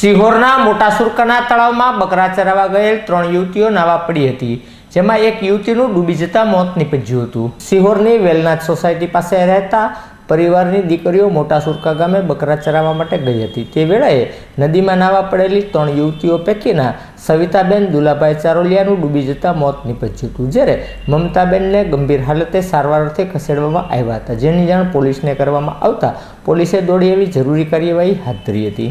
સિહોરના મોટા સુરકાના તળાવમાં બકરા ચરાવવા ગયેલ ત્રણ યુવતીઓ નાવા પડી હતી, જેમાં એક યુવતીનું ડૂબી જતા મોત નીપજ્યું હતું. સિહોરની વેલનાથ સોસાયટી પાસે રહેતા પરિવારની દીકરીઓ મોટા સુરકા ગામે બકરા ચરાવવા માટે ગઈ હતી. તે વેળાએ નદીમાં નાવા પડેલી ત્રણ યુવતીઓ પૈકીના સવિતાબેન દુલાભાઈ ચારોલિયાનું ડૂબી જતા મોત નીપજ્યું હતું, જ્યારે મમતાબેનને ગંભીર હાલતે સારવાર અર્થે ખસેડવામાં આવ્યા હતા. જેની જાણ પોલીસને કરવામાં આવતા પોલીસે દોડી એવી જરૂરી કાર્યવાહી હાથ ધરી હતી.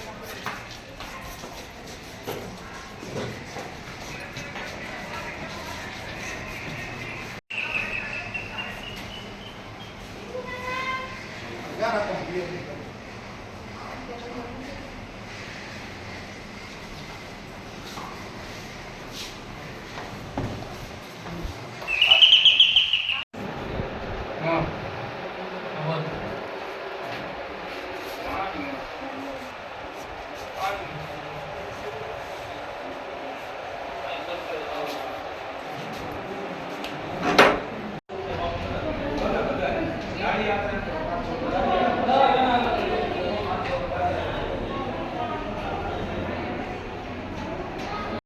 chegar a cumprir